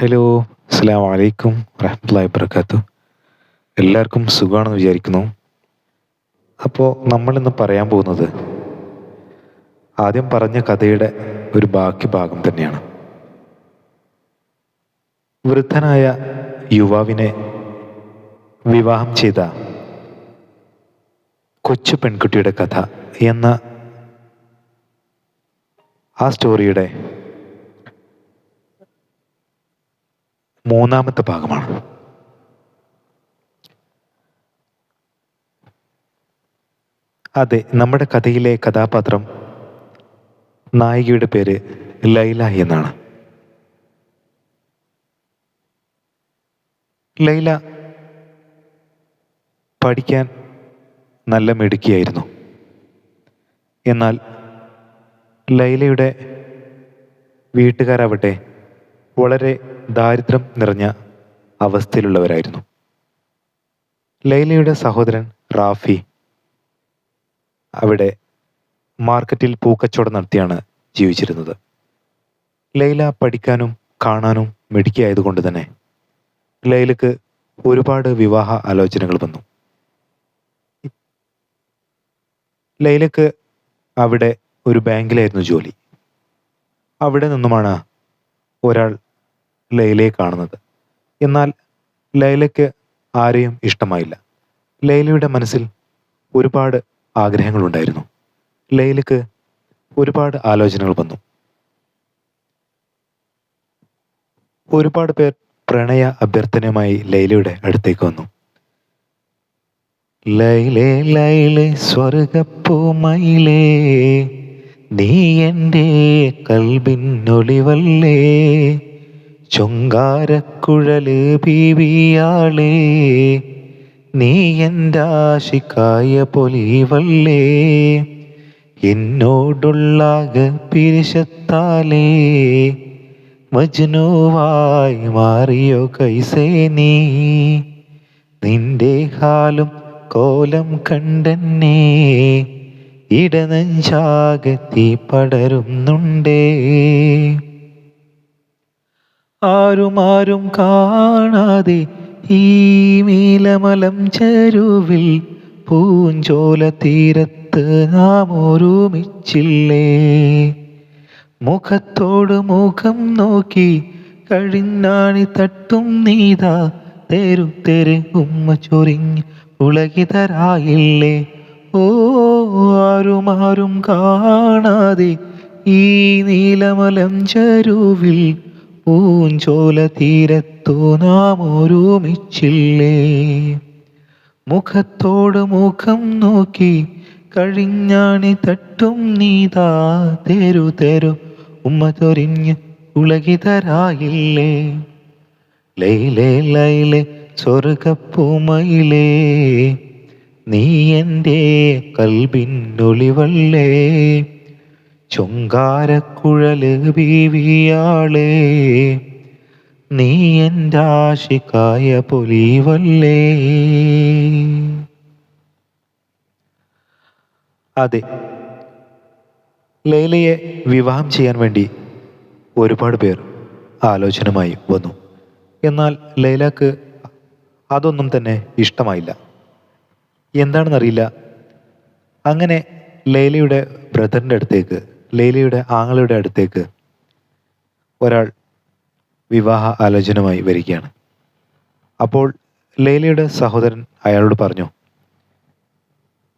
Hello അസ്സാം വലൈക്കും വറഹമത്തല്ലാ വാബർക്കാത്തു എല്ലാവർക്കും സുഖമാണെന്ന് വിചാരിക്കുന്നു. അപ്പോൾ നമ്മളിന്ന് പറയാൻ പോകുന്നത് ആദ്യം പറഞ്ഞ കഥയുടെ ഒരു ബാക്കി ഭാഗം തന്നെയാണ്. വൃദ്ധനായ യുവാവിനെ വിവാഹം ചെയ്ത കൊച്ചു പെൺകുട്ടിയുടെ കഥ എന്ന ആ സ്റ്റോറിയുടെ മൂന്നാമത്തെ ഭാഗമാണ്. അതെ നമ്മുടെ കഥയിലെ കഥാപാത്രം നായികയുടെ പേര് ലൈല എന്നാണ്. ലൈല പഠിക്കാൻ നല്ല മിടുക്കിയായിരുന്നു. എന്നാൽ ലൈലയുടെ വീട്ടുകാരാവട്ടെ വളരെ ദാരിദ്ര്യം നിറഞ്ഞ അവസ്ഥയിലുള്ളവരായിരുന്നു. ലൈലയുടെ സഹോദരൻ റാഫി അവിടെ മാർക്കറ്റിൽ പൂക്കച്ചവടം നടത്തിയാണ് ജീവിച്ചിരുന്നത്. ലൈല പഠിക്കാനും കാണാനും മിടുക്കിയായതുകൊണ്ട് തന്നെ ലൈലക്ക് ഒരുപാട് വിവാഹ ആലോചനകൾ വന്നു. ലൈലക്ക് അവിടെ ഒരു ബാങ്കിലായിരുന്നു ജോലി. അവിടെ നിന്നുമാണ് ഒരാൾ ലൈലയെ കാണുന്നത് എന്നാൽ ലൈലയ്ക്ക് ആരെയും ഇഷ്ടമായില്ല. ലൈലയുടെ മനസ്സിൽ ഒരുപാട് ആഗ്രഹങ്ങളുണ്ടായിരുന്നു. ലൈലയ്ക്ക് ഒരുപാട് ആലോചനകൾ വന്നു. ഒരുപാട് പേർ പ്രണയ അഭ്യർത്ഥനയുമായി ലൈലയുടെ അടുത്തേക്ക് വന്നു. ലൈലേ ലൈലേ സ്വർഗപ്പൂമയിലേ നീ എന്റെ കൽബിന്നൊളിവല്ലേ ചൊങ്കാരക്കുഴൽ ബീവിയാളേ നീ എന്റെ ആശിക്കായ പൊലിവല്ലേ? എന്നോടുള്ള പിരിശത്താലേ മജ്നുവായി മാറിയോ കൈസേ നീ? നിന്റെ ഹാലും കോലം കണ്ടെന്നേ ഇടനഞ്ചാകത്തി പടരുന്നുണ്ടേ? ആരുമാരും കാണാതെ ഈ നീലമലം ചെരുവിൽ പൂഞ്ചോല തീരത്ത് നാം ഒരുമിച്ചില്ലേ? മുഖത്തോട് മുഖം നോക്കി കഴിഞ്ഞാണി തട്ടും നീതാ തെരു തെരു ഉമ്മ ചൊരിഞ്ഞ് ഉളകിതരായില്ലേ? ഓ ആരുമാരും കാണാതെ ഈ നീലമലം ചരുവിൽ പൂഞ്ചോല തീരത്തു നാം ഒരുമിച്ചില്ലേ? മുഖത്തോട് മുഖം നോക്കി കഴിഞ്ഞാണി തട്ടും നീതാ തെരു തെരു ഉമ്മ തൊരിഞ്ഞ് ഉളകിതരായില്ലേ? ലൈലേ ലൈലേ സ്വർഗപ്പൂമയിലേ നീ എന്റെ കൽബിന്നൊളിവല്ലേ ചൊങ്കാരക്കുഴൽ ബീവിയാളേ നീ എന്റെ ആശിക്കായ പൊലിവല്ലേ. അതെ ലൈലയെ വിവാഹം ചെയ്യാൻ വേണ്ടി ഒരുപാട് പേർ ആലോചനമായി വന്നു. എന്നാൽ ലൈലക്ക് അതൊന്നും തന്നെ ഇഷ്ടമായില്ല. എന്താണെന്നറിയില്ല. അങ്ങനെ ലൈലയുടെ ബ്രദറിന്റെ അടുത്തേക്ക് ലൈലയുടെ ആങ്ങളുടെ അടുത്തേക്ക് ഒരാൾ വിവാഹ ആലോചനയുമായി വരികയാണ്. അപ്പോൾ ലൈലയുടെ സഹോദരൻ അയാളോട് പറഞ്ഞു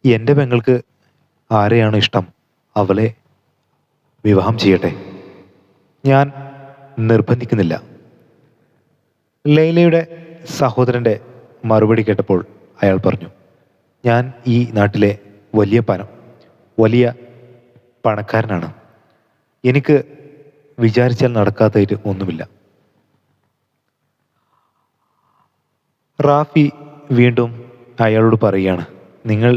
എന്റെ പെങ്ങൾക്ക് ആരെയാണ് ഇഷ്ടം അവളെ വിവാഹം ചെയ്യട്ടെ. ഞാൻ നിർബന്ധിക്കുന്നില്ല. ലൈലയുടെ സഹോദരന്റെ മറുപടി കേട്ടപ്പോൾ അയാൾ പറഞ്ഞു ഞാൻ ഈ നാട്ടിലെ വലിയ പനം വലിയ പണക്കാരനാണ്. എനിക്ക് വിചാരിച്ചാൽ നടക്കാത്തതായിട്ട് ഒന്നുമില്ല. റാഫി വീണ്ടും അയാളോട് പറയുകയാണ് നിങ്ങൾ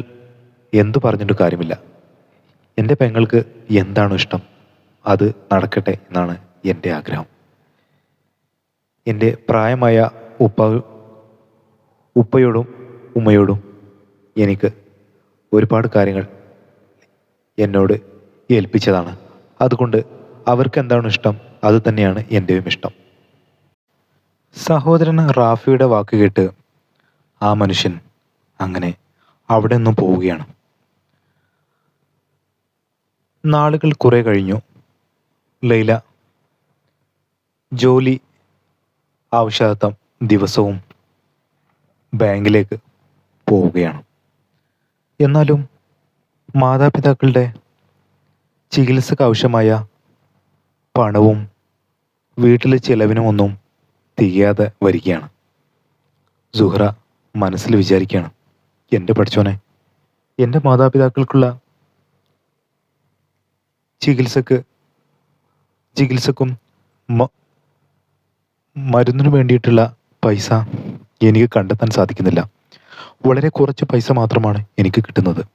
എന്തു പറഞ്ഞിട്ട് കാര്യമില്ല. എന്റെ പെങ്ങൾക്ക് എന്താണോ ഇഷ്ടം അത് നടക്കട്ടെ എന്നാണ് എന്റെ ആഗ്രഹം. എന്റെ പ്രായമായ ഉപ്പ ഉപ്പയോടും ഉമ്മയോടും എനിക്ക് ഒരുപാട് കാര്യങ്ങൾ എന്നോട് ഏൽപ്പിച്ചതാണ്. അതുകൊണ്ട് അവർക്ക് എന്താണ് ഇഷ്ടം? അത് തന്നെയാണ് എന്റെയും ഇഷ്ടം. സഹോദരൻ റാഫിയുടെ വാക്ക് കേട്ട് ആ മനുഷ്യൻ അങ്ങനെ അവിടെ നിന്നും പോവുകയാണ്. നാളുകൾ കുറെ കഴിഞ്ഞു. ലൈല ജോലി ആവശ്യാർത്ഥം ദിവസവും ബാങ്കിലേക്ക് പോവുകയാണ്. എന്നാലും മാതാപിതാക്കളുടെ ചികിത്സക്ക് ആവശ്യമായ പണവും വീട്ടിലെ ചിലവിനുമൊന്നും തികയാതെ വരികയാണ്. സുഹ്റ മനസ്സിൽ വിചാരിക്കുകയാണ് എന്റെ പഠിച്ചോനെ എന്റെ മാതാപിതാക്കൾക്കുള്ള ചികിത്സക്ക് ചികിത്സക്കും മരുന്നിനു വേണ്ടിയിട്ടുള്ള പൈസ എനിക്ക് കണ്ടെത്താൻ സാധിക്കുന്നില്ല. വളരെ കുറച്ച് പൈസ മാത്രമാണ് എനിക്ക് കിട്ടുന്നത്.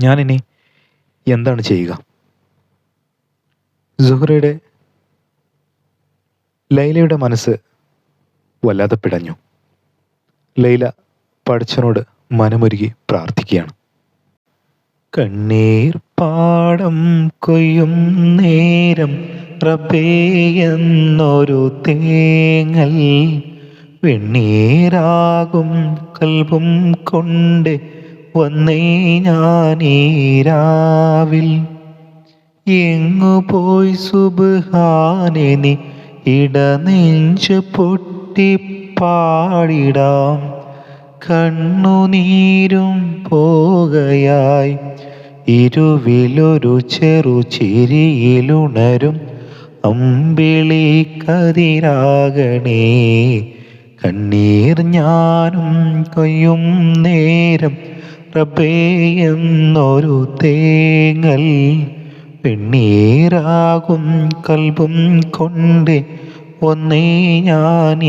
ഞാനിനി എന്താണ് ചെയ്യുക? സുഹ്റയുടെ ലൈലയുടെ മനസ്സ് വല്ലാതെ പിടഞ്ഞു. ലൈല പഠിച്ചനോട് മനമൊരുകി പ്രാർത്ഥിക്കുകയാണ്. കണ്ണീർ പാടം കൊയ്യും നേരം റബ്ബേ തേങ്ങൽ വെണ്ണീരാകും കൽബും കൊണ്ട് വന്നേ ഞാനീരാവിൽ എങ്ങു പോയി സുബാനെനി ഇടനെഞ്ച് പൊട്ടി പാടിടാം. കണ്ണുനീരും പോകയായി. ഇരുവിലൊരു ചെറു ചിരിയിലുണരും. അമ്പിളി കതിരാകണേ. കണ്ണീർ ഞാനും കൊയ്യും നേരം. റബ്ബേ എന്നൊരു തേങ്ങൽ പെണ്ണീരാകും കൽബും കൊണ്ട് ഒന്നേ ഞാനീരാവിൽ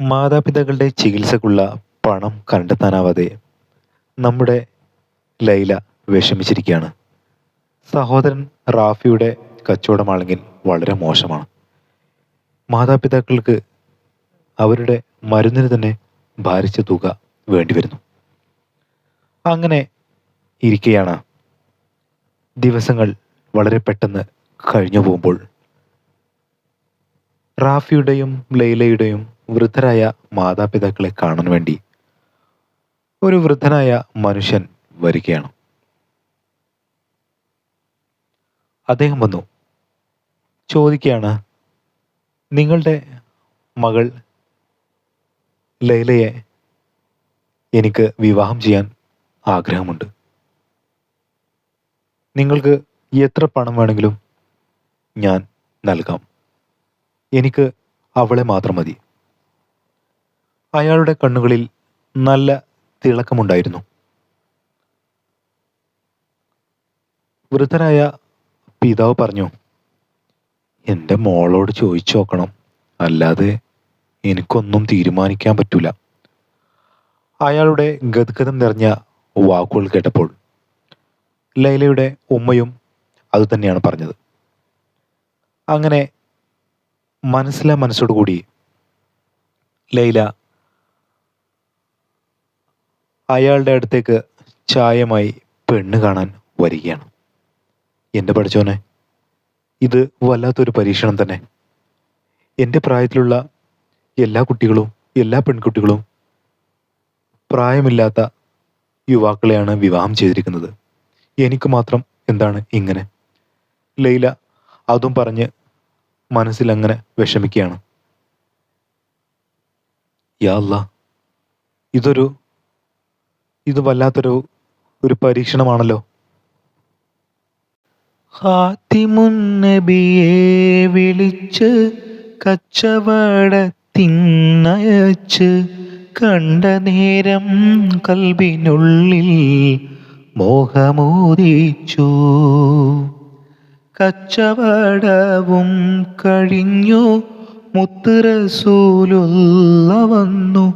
മാതാപിതാക്കളുടെ ചികിത്സക്കുള്ള പണം കണ്ടെത്താനാവാതെ നമ്മുടെ ലൈല വിഷമിച്ചിരിക്കുകയാണ്. സഹോദരൻ റാഫിയുടെ കച്ചവടമാണെങ്കിൽ വളരെ മോശമാണ്. മാതാപിതാക്കൾക്ക് അവരുടെ മരുന്നിന് തന്നെ ഭാരിച്ച തുക വേണ്ടിവരുന്നു. അങ്ങനെ ഇരിക്കുകയാണ് ദിവസങ്ങൾ വളരെ പെട്ടെന്ന് കഴിഞ്ഞു പോകുമ്പോൾ. റാഫിയുടെയും ലൈലയുടെയും വൃദ്ധരായ മാതാപിതാക്കളെ കാണാൻ വേണ്ടി ഒരു വൃദ്ധനായ മനുഷ്യൻ വരികയാണ്. അദ്ദേഹം വന്നു. ചോദിക്കുകയാണ് നിങ്ങളുടെ മകൾ ലൈലയെ എനിക്ക് വിവാഹം ചെയ്യാൻ ആഗ്രഹമുണ്ട്. നിങ്ങൾക്ക് എത്ര പണം വേണമെങ്കിലും ഞാൻ നൽകാം. എനിക്ക് അവളെ മാത്രം മതി. അയാളുടെ കണ്ണുകളിൽ നല്ല തിളക്കമുണ്ടായിരുന്നു. വൃദ്ധനായ പിതാവ് പറഞ്ഞു എന്റെ മോളോട് ചോദിച്ചു നോക്കണം. അല്ലാതെ എനിക്കൊന്നും തീരുമാനിക്കാൻ പറ്റൂല. അയാളുടെ ഗദ്ഗതം നിറഞ്ഞ വാക്കുകൾ കേട്ടപ്പോൾ ലൈലയുടെ ഉമ്മയും അതുതന്നെയാണ് പറഞ്ഞത്. അങ്ങനെ മനസ്സിലെ മനസ്സോടുകൂടി ലൈല അയാളുടെ അടുത്തേക്ക് ചായമായി പെണ്ണ് കാണാൻ വരികയാണ്. എന്റെ പഠിച്ചോനെ ഇത് വല്ലാത്തൊരു പരീക്ഷണം തന്നെ. എന്റെ പ്രായത്തിലുള്ള എല്ലാ കുട്ടികളും എല്ലാ പെൺകുട്ടികളും പ്രായമില്ലാത്ത യുവാക്കളെയാണ് വിവാഹം ചെയ്തിരിക്കുന്നത്. എനിക്ക് മാത്രം എന്താണ് ഇങ്ങനെ? ലൈല അതും പറഞ്ഞ് മനസ്സിൽ അങ്ങനെ വിഷമിക്കുകയാണ്. യാ അല്ലാ ഇതൊരു ഇത് വല്ലാത്തൊരു ഒരു പരീക്ഷണമാണല്ലോ. ഹാത്തിമുന്നബിയെ വിളിച്ച് കച്ചവടത്തിന്നയച്ച് കണ്ട നേരം കൽവിനുള്ളിൽ മോഹമോദിച്ചു. കച്ചവടവും കഴിഞ്ഞു. മുത്തുറസൂലുള്ള വന്നു.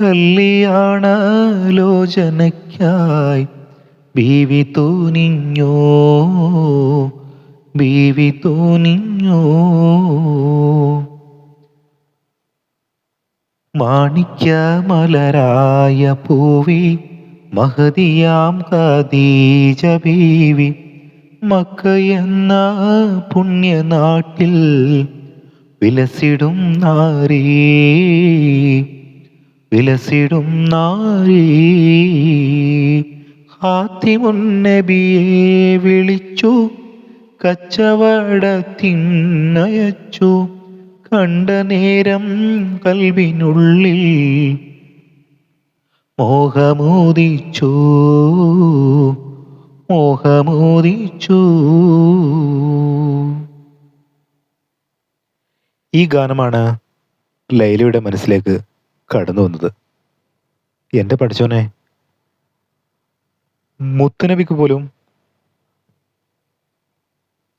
കല്യാണാലോചനയ്ക്കായി ബീവി തൂനിഞ്ഞോ. ബീവി തൂനിഞ്ഞോ. മാണിക്യമലരായ പൂവി മഹതിയാം ഖദീജ ബീവി. മക്കയെന്ന പുണ്യനാട്ടിൽ വിലസിടും നാരീ. വിലസിടും നാരീ. ഹാത്തിമുന്നബിയെ വിളിച്ചു കച്ചവടത്തിന്നയച്ചു കണ്ട നേരം കൽവിനുള്ളിൽ മോഹമോദിച്ചു. മോഹമോദിച്ചു. ഈ ഗാനമാണ് ലൈലയുടെ മനസ്സിലേക്ക് കടന്നു വന്നത്. എന്റെ പഠിച്ചോനെ മുത്തുനബിക്ക് പോലും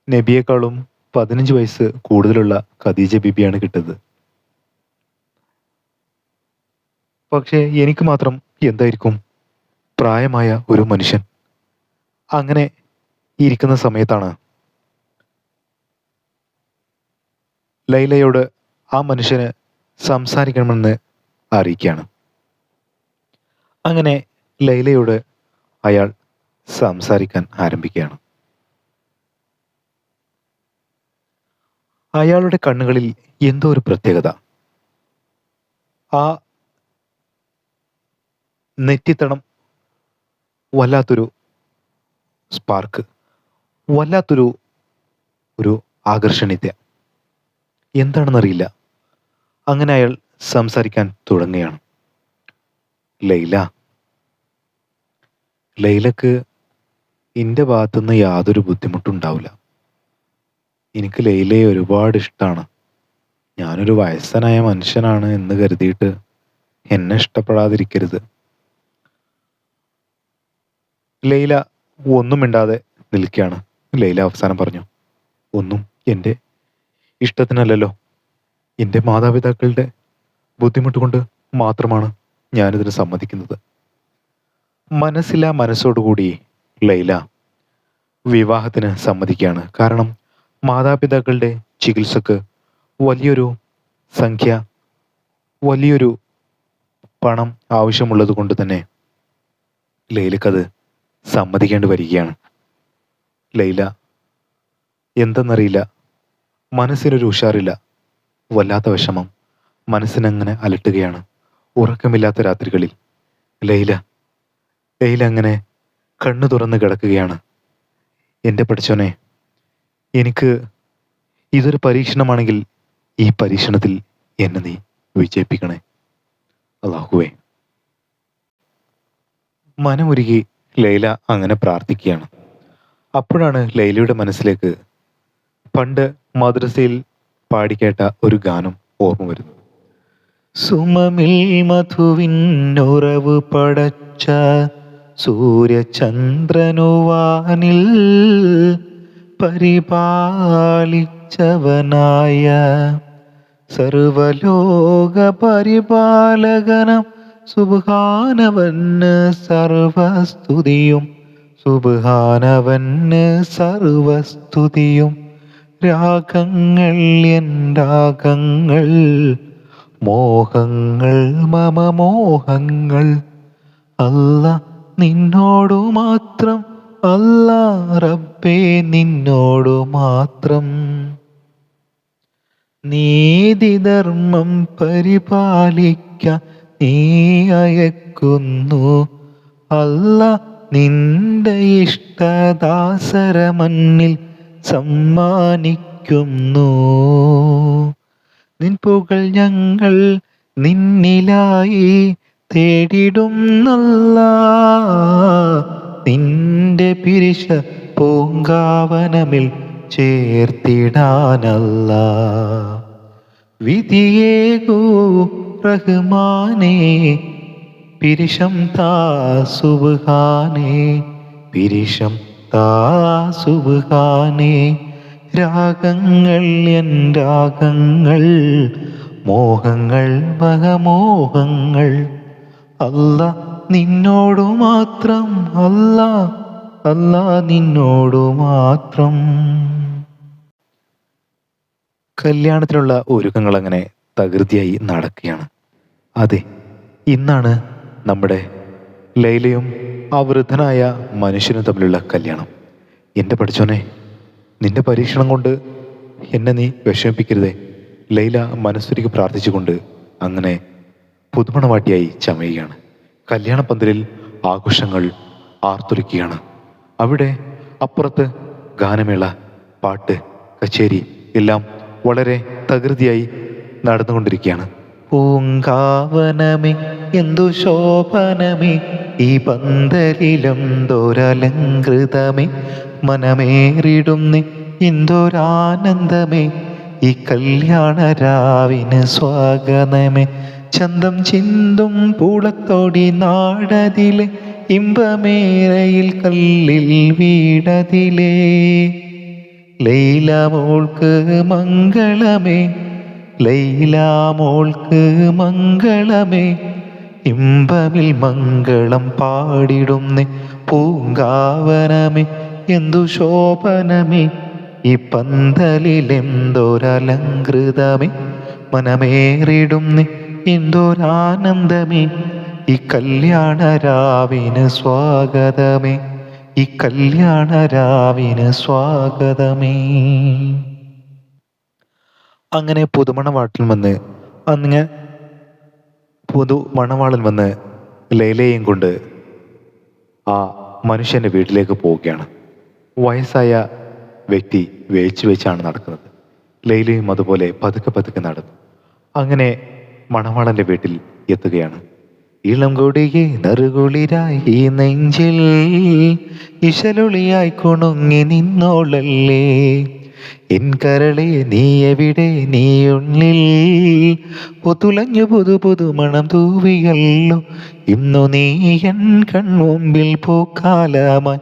നബിയേക്കാളും പതിനഞ്ച് വയസ്സ് കൂടുതലുള്ള ഖദീജ ബിബിയാണ് കിട്ടുന്നത് പക്ഷേ എനിക്ക് മാത്രം എന്തായിരിക്കും പ്രായമായ ഒരു മനുഷ്യൻ. അങ്ങനെ ഇരിക്കുന്ന സമയത്താണ് ലൈലയോട് ആ മനുഷ്യന് സംസാരിക്കണമെന്ന് അറിയിക്കുകയാണ്. അങ്ങനെ ലൈലയോട് അയാൾ സംസാരിക്കാൻ ആരംഭിക്കുകയാണ്. അയാളുടെ കണ്ണുകളിൽ എന്തോ ഒരു പ്രത്യേകത. ആ നെറ്റിത്തണം വല്ലാത്തൊരു സ്പാർക്ക് വല്ലാത്തൊരു ഒരു ആകർഷണീയത. എന്താണെന്നറിയില്ല. അങ്ങനെ അയാൾ സംസാരിക്കാൻ തുടങ്ങുകയാണ്. ലൈല. ലൈലക്ക് എന്റെ ഭാഗത്തുനിന്ന് യാതൊരു ബുദ്ധിമുട്ടുണ്ടാവില്ല. എനിക്ക് ലൈലയെ ഒരുപാട് ഇഷ്ടമാണ് ഞാനൊരു വയസ്സനായ മനുഷ്യനാണ് എന്ന് കരുതിയിട്ട് എന്നെ ഇഷ്ടപ്പെടാതിരിക്കരുത്. ലൈല ഒന്നും മിണ്ടാതെ നിൽക്കുകയാണ്. ലൈല അവസാനം പറഞ്ഞു ഒന്നും എന്റെ ഇഷ്ടത്തിനല്ലല്ലോ. എന്റെ മാതാപിതാക്കളുടെ ബുദ്ധിമുട്ട് കൊണ്ട് മാത്രമാണ് ഞാനിതിന് സമ്മതിക്കുന്നത്. മനസ്സില്ല മനസ്സോടുകൂടി ലൈല വിവാഹത്തിന് സമ്മതിക്കുകയാണ്. കാരണം മാതാപിതാക്കളുടെ ചികിത്സക്ക് വലിയൊരു സംഖ്യ വലിയൊരു പണം ആവശ്യമുള്ളത് കൊണ്ട് തന്നെ ലൈലക്കത് സമ്മതിക്കേണ്ടി വരികയാണ്. ലൈല എന്തെന്നറിയില്ല. മനസ്സിനൊരു ഉഷാറില്ല. വല്ലാത്ത വിഷമം. മനസ്സിനങ്ങനെ അലട്ടുകയാണ്. ഉറക്കമില്ലാത്ത രാത്രികളിൽ. ലൈല ലൈല അങ്ങനെ കണ്ണു തുറന്ന് കിടക്കുകയാണ്. എന്റെ പഠിച്ചോനെ എനിക്ക് ഇതൊരു പരീക്ഷണമാണെങ്കിൽ ഈ പരീക്ഷണത്തിൽ എന്നെ നീ വിജയിപ്പിക്കണേ. അള്ളാഹുവേ. മനമൊരുകി ലൈല അങ്ങനെ പ്രാർത്ഥിക്കുകയാണ്. അപ്പോഴാണ് ലൈലയുടെ മനസ്സിലേക്ക് പണ്ട് മദ്രസയിൽ പാടിക്കേട്ട ഒരു ഗാനം ഓർമ്മ വരുന്നത്. സുമമിൽ മധുവിനുറവ് പടച്ച സൂര്യചന്ദ്രനുവാനിൽ പരിപാലിച്ചവനായ സർവലോക പരിപാലകനം സുബാനവന് സർവസ്തുതിയും സുബാനവന് സർവസ്തുതിയും. രാഗങ്ങൾ എൻ രാഗങ്ങൾ മോഹങ്ങൾ മമ മോഹങ്ങൾ. അല്ല നിന്നോടു മാത്രം അല്ല റബ്ബേ നിന്നോടു മാത്രം. നീതിധർമ്മം പരിപാലിക്കാൻ നീ അയക്കുന്നു. അല്ല നിന്റെ ഇഷ്ടദാസര മണ്ണിൽ സമ്മാനിക്കുന്നു. നിൻ പുകൾ ഞങ്ങൾ നിന്നിലായി തേടിടുന്നല്ല. നിന്റെ പിരിശ പൂങ്കാവനമിൽ ചേർത്തിടാനല്ല. വിധിയേകൂ റഹ്മാനേ പിരിശം താ താ സുബ്ഹാനേ രാഗങ്ങൾ എൻ രാഗങ്ങൾ മോഹങ്ങൾ മഹമോഹങ്ങൾ. അല്ല നിന്നോടു മാത്രം അല്ല അല്ല നിന്നോടു മാത്രം. കല്യാണത്തിനുള്ള ഒരുക്കങ്ങൾ അങ്ങനെ തകൃതിയായി നടക്കുകയാണ്. അതെ ഇന്നാണ് നമ്മുടെ ലൈലയും ആ വൃദ്ധനായ മനുഷ്യനും തമ്മിലുള്ള കല്യാണം. എന്റെ പഠിച്ചോനെ നിന്റെ പരീക്ഷണം കൊണ്ട് എന്നെ നീ വിഷമിപ്പിക്കരുതേ. ലൈല മനസ്സുരിക്ക് പ്രാർത്ഥിച്ചുകൊണ്ട് അങ്ങനെ പുതുമണവാട്ടിയായി ചമയുകയാണ്. കല്യാണ പന്തലിൽ ആഘോഷങ്ങൾ ആർത്തുരുക്കുകയാണ്. അവിടെ അപ്പുറത്ത് ഗാനമേള പാട്ട് കച്ചേരി എല്ലാം വളരെ തകൃതിയായി നടന്നുകൊണ്ടിരിക്കുകയാണ്. പൂങ്കാവനമേ എന്തു ശോഭനമേ ഈ പന്തലിലും പന്തലിലെന്തോരലങ്കൃതമേ മനമേറിടുന്നേ എന്തൊരാനന്ദമേ ഈ കല്യാണ രാവിന് സ്വാഗതമേ. ചന്തം ചിന്തും പൂളത്തോടി നാടതിലെ ഇമ്പമേറയിൽ കല്ലിൽ വീടതിലേ. ലൈലമോൾക്ക് മംഗളമേ ലൈല മോൾക്ക് മംഗളമേ ഇമ്പമിൽ മംഗളം പാടിടുന്നേ പൂങ്കാവനമേ എന്തു ശോഭനമേ ഈ പന്തലിലെന്തോരലങ്കൃതമേ മനമേറിടുന്നേ എന്തോരാനന്ദമേ ഈ കല്യാണ രാവിന് സ്വാഗതമേ ഈ കല്യാണ രാവിന് സ്വാഗതമേ. അങ്ങനെ പുതുമണവാട്ടിൽ വന്ന് അങ്ങനെ പുതു മണവാളൻ വന്ന് ലൈലയെയും കൊണ്ട് ആ മനുഷ്യന്റെ വീട്ടിലേക്ക് പോവുകയാണ്. വയസ്സായ വ്യക്തി വേച്ചു വെച്ചാണ് നടക്കുന്നത്. ലൈലയും അതുപോലെ പതുക്കെ പതുക്കെ നടന്നു. അങ്ങനെ മണവാളന്റെ വീട്ടിൽ എത്തുകയാണ്. ഇളം കൊടിയെ നറുകുളിരായി നെഞ്ചിൽ ഇശലൊളിയായി കുണുങ്ങി നിന്നോളല്ലേ? എൻ കരളെ നീ എവിടെ? നീ ഉള്ളിൽ. പുതുലഞ്ഞു പുതു പുതുമണം തൂവിയല്ലോ. ഇന്നു നീ എൻ കൺമുമ്പിൽ പൂക്കാലമായി.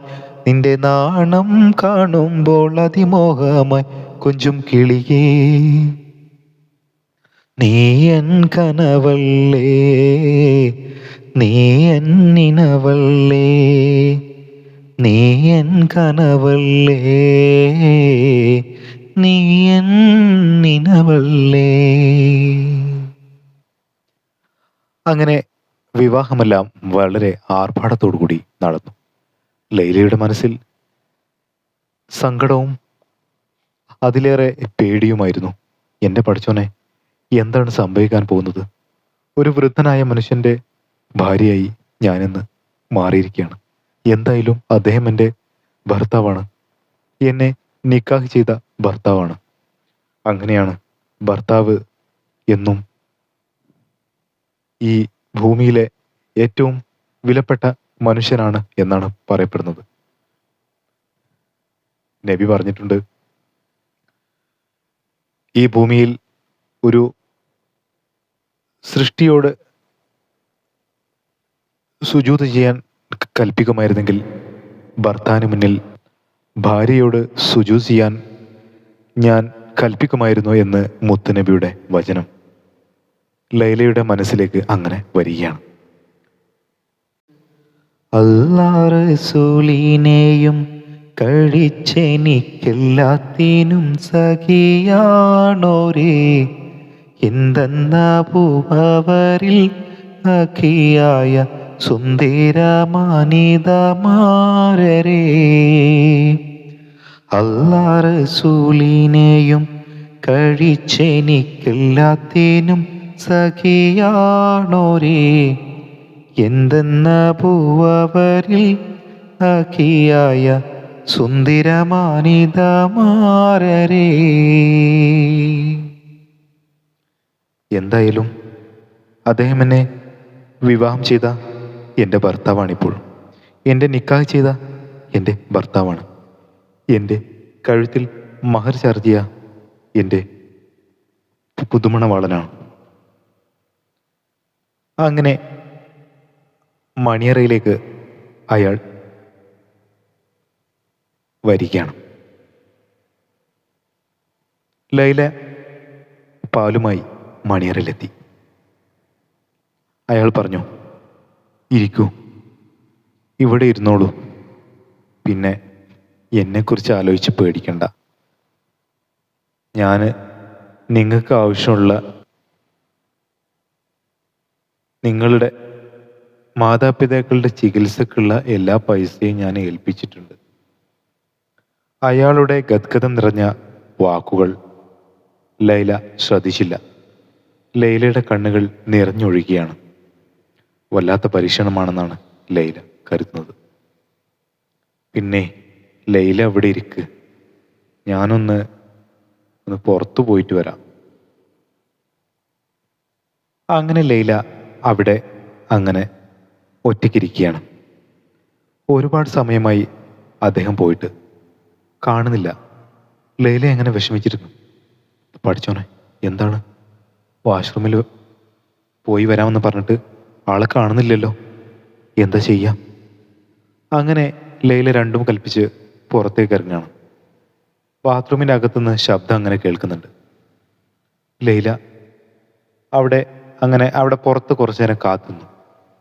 നിന്റെ നാണം കാണുമ്പോൾ അതിമോഹമായി. കൊഞ്ചും കിളിയേ. നീ എൻ കനവല്ലേ? നീ എന്നിനവല്ലേ നീ എൻ കനവല്ലേ? നീ നിനവല്ലേ? അങ്ങനെ വിവാഹമെല്ലാം വളരെ കൂടി നടന്നു. ലൈലയുടെ മനസ്സിൽ സങ്കടവും അതിലേറെ പേടിയുമായിരുന്നു. എന്റെ പഠിച്ചോനെ എന്താണ് സംഭവിക്കാൻ പോകുന്നത്? ഒരു വൃദ്ധനായ മനുഷ്യന്റെ ഭാര്യയായി ഞാനിന്ന് മാറിയിരിക്കുകയാണ്. എന്തായാലും അദ്ദേഹം എന്റെ ഭർത്താവാണ്. എന്നെ നിക്കാഹ് ചെയ്ത ഭർത്താവാണ്. അങ്ങനെയാണ് ഭർത്താവ് എന്നും ഈ ഭൂമിയിലെ ഏറ്റവും വിലപ്പെട്ട മനുഷ്യനാണ് എന്നാണ് പറയപ്പെടുന്നത്. നബി പറഞ്ഞിട്ടുണ്ട് ഈ ഭൂമിയിൽ ഒരു സൃഷ്ടിയോട് സുജൂത് ചെയ്യാൻ കൽപ്പിക്കുമായിരുന്നെങ്കിൽ ഭർത്താവിന് മുന്നിൽ ഭാര്യയോട് സുജു ചെയ്യാൻ ഞാൻ കൽപ്പിക്കുമായിരുന്നു എന്ന് മുത്തുനബിയുടെ വചനം ലൈലയുടെ മനസ്സിലേക്ക് അങ്ങനെ വരികയാണ്. അല്ലാ റസൂലിനെയും കഴിച്ചെനിക്കെല്ലാത്തിനും സഖിയാണോരേ? എന്തെന്നപൂവരിൽ അഖിയായ സുന്ദരമാനിതമാരരേ അല്ലാ റസൂലിനെയും കഴിച്ചെനിക്കില്ലാത്തേനും സഖിയാണോരേ. എന്തെന്ന പൂവരിൽ അഖിയായ സുന്ദരമാനിതമാരരേ എന്തായാലും അദ്ദേഹം എന്നെ വിവാഹം ചെയ്ത എന്റെ ഭർത്താവാണിപ്പോൾ. എന്റെ നിക്കാഹ് ചെയ്ത എന്റെ ഭർത്താവാണ്. എന്റെ കഴുത്തിൽ മഹർ ചാർജിയ എന്റെ പുതുമണവാളനാണ്. അങ്ങനെ മണിയറയിലേക്ക് അയാൾ വരികയാണ്. ലൈല പാലുമായി മണിയറയിലെത്തി. അയാൾ പറഞ്ഞു ഇരിക്കൂ. ഇവിടെ ഇരുന്നോളൂ. പിന്നെ എന്നെക്കുറിച്ച് ആലോചിച്ച് പേടിക്കണ്ട. ഞാൻ നിങ്ങൾക്ക് ആവശ്യമുള്ള നിങ്ങളുടെ മാതാപിതാക്കളുടെ ചികിത്സക്കുള്ള എല്ലാ പൈസയും ഞാൻ ഏൽപ്പിച്ചിട്ടുണ്ട്. അയാളുടെ ഗദ്ഗതം നിറഞ്ഞ വാക്കുകൾ ലൈല ശ്രദ്ധിച്ചില്ല. ലൈലയുടെ കണ്ണുകൾ നിറഞ്ഞൊഴുകിയാണ്. വല്ലാത്ത പരീക്ഷണമാണെന്നാണ് ലൈല കരുതുന്നത്. പിന്നെ ലൈല അവിടെ ഇരിക്ക്. ഞാനൊന്ന് ഒന്ന് പുറത്തു പോയിട്ട് വരാം. അങ്ങനെ ലൈല അവിടെ അങ്ങനെ ഒറ്റയ്ക്കിരിക്കുകയാണ്. ഒരുപാട് സമയമായി അദ്ദേഹം പോയിട്ട് കാണുന്നില്ല. ലൈല എങ്ങനെ വിഷമിച്ചിരുന്നു? പഠിച്ചോനെ എന്താണ്? വാഷ്റൂമിൽ പോയി വരാമെന്ന് പറഞ്ഞിട്ട് ആളെ കാണുന്നില്ലല്ലോ. എന്താ ചെയ്യാം? അങ്ങനെ ലൈല രണ്ടും കൽപ്പിച്ച് പുറത്തേക്ക് ഇറങ്ങുകയാണ് ബാത്റൂമിന്റെ അകത്തുനിന്ന് ശബ്ദം അങ്ങനെ കേൾക്കുന്നുണ്ട്. ലൈല അവിടെ അങ്ങനെ അവിടെ പുറത്ത് കുറച്ചു നേരം കാത്തുന്നു.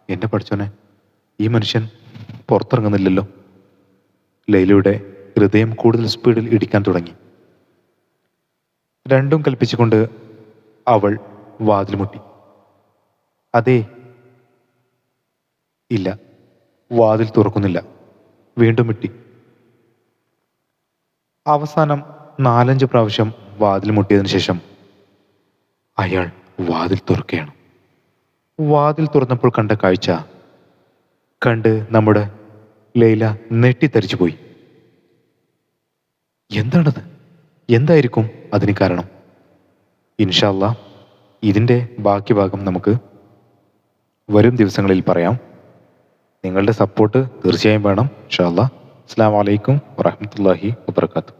എന്നെ പഠിച്ചോനെ ഈ മനുഷ്യൻ പുറത്തിറങ്ങുന്നില്ലല്ലോ. ലൈലയുടെ ഹൃദയം കൂടുതൽ സ്പീഡിൽ ഇടിക്കാൻ തുടങ്ങി. രണ്ടും കൽപ്പിച്ചുകൊണ്ട് അവൾ വാതിൽ മുട്ടി. അതേ ഇല്ല. വാതിൽ തുറക്കുന്നില്ല. വീണ്ടും മുട്ടി. അവസാനം നാലഞ്ച് പ്രാവശ്യം വാതിൽ മുട്ടിയതിനു ശേഷം അയാൾ വാതിൽ തുറക്കുകയാണ്. വാതിൽ തുറന്നപ്പോൾ കണ്ട കാഴ്ച കണ്ട് നമ്മുടെ ലൈല നെട്ടിത്തരിച്ചു പോയി. എന്താണത്? എന്തായിരിക്കും അതിന് കാരണം? ഇൻഷാല്ല ഇതിന്റെ ബാക്കി ഭാഗം നമുക്ക് വരും ദിവസങ്ങളിൽ പറയാം. നിങ്ങളുടെ സപ്പോർട്ട് തീർച്ചയായും വേണം ഇൻഷാല്ല അസ്സാം വലൈക്കും വാഹമത്തല്ലാഹി വാബർക്കാത്തു